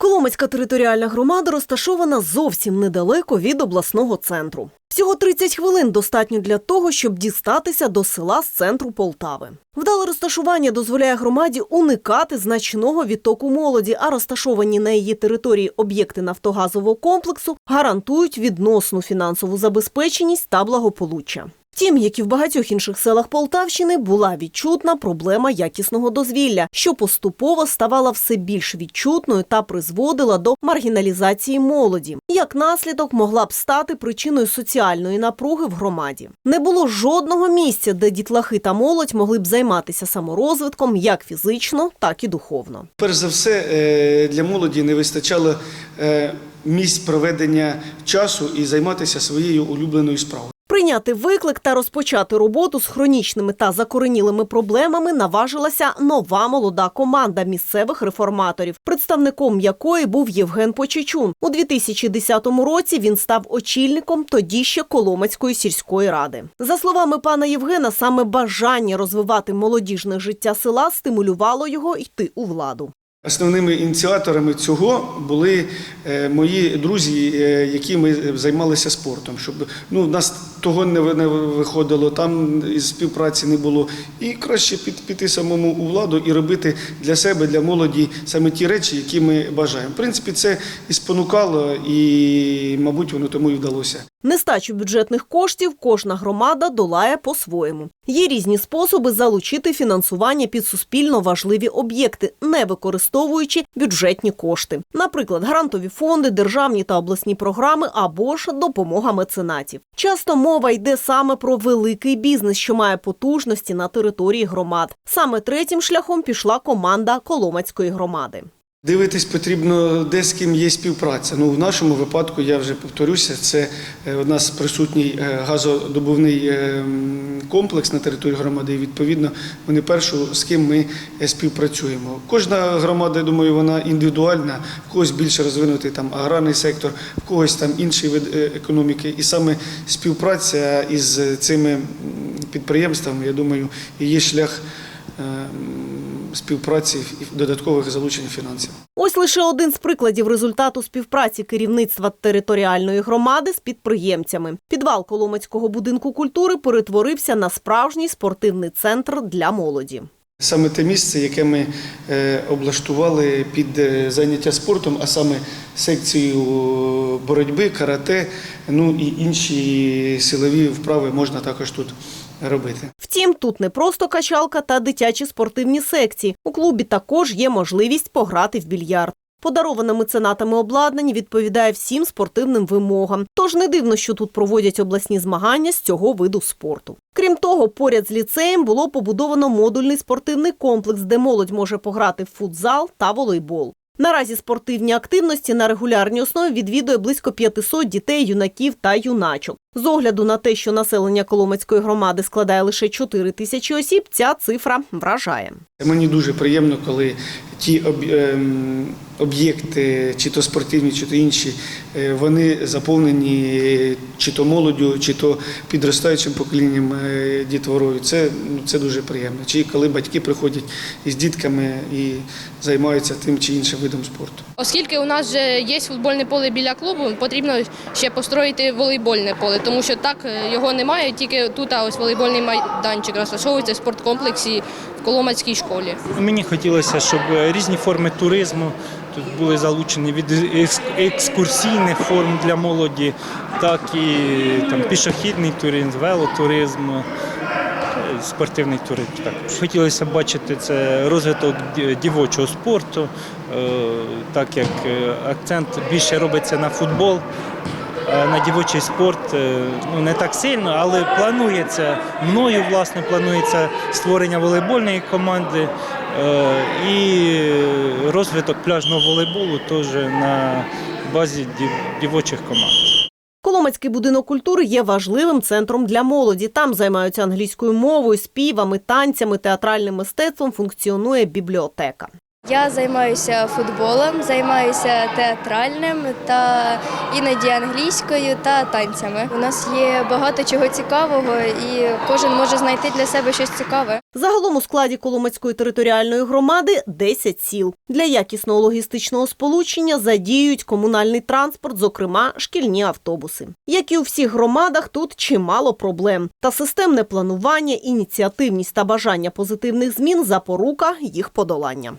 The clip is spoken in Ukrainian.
Коломацька територіальна громада розташована зовсім недалеко від обласного центру. Всього 30 хвилин достатньо для того, щоб дістатися до села з центру Полтави. Вдале розташування дозволяє громаді уникати значного відтоку молоді, а розташовані на її території об'єкти нафтогазового комплексу гарантують відносну фінансову забезпеченість та благополуччя. Втім, як і в багатьох інших селах Полтавщини, була відчутна проблема якісного дозвілля, що поступово ставала все більш відчутною та призводила до маргіналізації молоді. Як наслідок могла б стати причиною соціальної напруги в громаді. Не було жодного місця, де дітлахи та молодь могли б займатися саморозвитком як фізично, так і духовно. Перш за все, е, для молоді не вистачало е, місць проведення часу і займатися своєю улюбленою справою. Прийняти виклик та розпочати роботу з хронічними та закоренілими проблемами наважилася нова молода команда місцевих реформаторів, представником якої був Євген Почечун. У 2010 році він став очільником тоді ще Коломацької сільської ради. За словами пана Євгена, саме бажання розвивати молодіжне життя села стимулювало його йти у владу. Основними ініціаторами цього були е, мої друзі, е, які ми займалися спортом. Щоб ну, в нас того не не виходило, там із співпраці не було. І краще під- піти самому у владу і робити для себе, для молоді саме ті речі, які ми бажаємо. В принципі, це і спонукало, і, мабуть, воно тому і вдалося. Нестачу бюджетних коштів кожна громада долає по-своєму. Є різні способи залучити фінансування під суспільно важливі об'єкти, не використовуючи бюджетні кошти. Наприклад, грантові фонди, державні та обласні програми або ж допомога меценатів. Часто мова йде саме про великий бізнес, що має потужності на території громад. Саме третім шляхом пішла команда Коломацької громади. Дивитись потрібно, де з ким є співпраця. Ну, в нашому випадку, я вже повторюся, це е, у нас присутній е, газодобувний е, комплекс на території громади. І відповідно, вони першу з ким ми е, співпрацюємо. Кожна громада, я думаю, вона індивідуальна, в когось більше розвинутий там аграрний сектор, в когось там інший вид е, економіки. І саме співпраця із цими підприємствами, я думаю, є шлях. Е, Співпраці і додаткових залучень фінансів. Ось лише один з прикладів результату співпраці керівництва територіальної громади з підприємцями. Підвал Коломацького будинку культури перетворився на справжній спортивний центр для молоді. Саме те місце, яке ми е, облаштували під е, заняття спортом, а саме секцію боротьби, карате, ну і інші силові вправи можна також тут робити. Втім, тут не просто качалка та дитячі спортивні секції. У клубі також є можливість пограти в більярд. Подароване меценатами обладнання відповідає всім спортивним вимогам. Тож не дивно, що тут проводять обласні змагання з цього виду спорту. Крім того, поряд з ліцеєм було побудовано модульний спортивний комплекс, де молодь може пограти в футзал та волейбол. Наразі спортивні активності на регулярній основі відвідує близько 500 дітей, юнаків та юначок. З огляду на те, що населення Коломацької громади складає лише 4 тисячі осіб, ця цифра вражає. Мені дуже приємно, коли ті ем, об'єкти, чи то спортивні, чи то інші, е, вони заповнені чи то молоддю, чи то підростаючим поколінням е, дітворою. Це, це дуже приємно. Чи коли батьки приходять із дітками і займаються тим чи іншим видом спорту. Оскільки у нас вже є футбольне поле біля клубу, потрібно ще построїти волейбольне поле, тому що так е, його немає. Тільки тут ось волейбольний майданчик розташовується в спорткомплексі в Коломацькій школі. Мені хотілося, щоб різні форми туризму тут були залучені від екскурсійних форм для молоді, так і там, пішохідний туризм, велотуризм, е, спортивний туризм. Також хотілося бачити це розвиток дівочого спорту, е, так як е, акцент більше робиться на футбол. Е, На дівочий спорт е, ну не так сильно, але планується мною власне планується створення волейбольної команди е, і розвиток пляжного волейболу теж на базі дівочих команд. Коломацький будинок культури є важливим центром для молоді. Там займаються англійською мовою, співами, танцями, театральним мистецтвом. Функціонує бібліотека. Я займаюся футболом, займаюся театральним та іноді англійською та танцями. У нас є багато чого цікавого, і кожен може знайти для себе щось цікаве. Загалом у складі Коломацької територіальної громади 10 сіл. Для якісного логістичного сполучення задіють комунальний транспорт, зокрема шкільні автобуси. Як і у всіх громадах, тут чимало проблем. Та системне планування, ініціативність та бажання позитивних змін запорука їх подолання.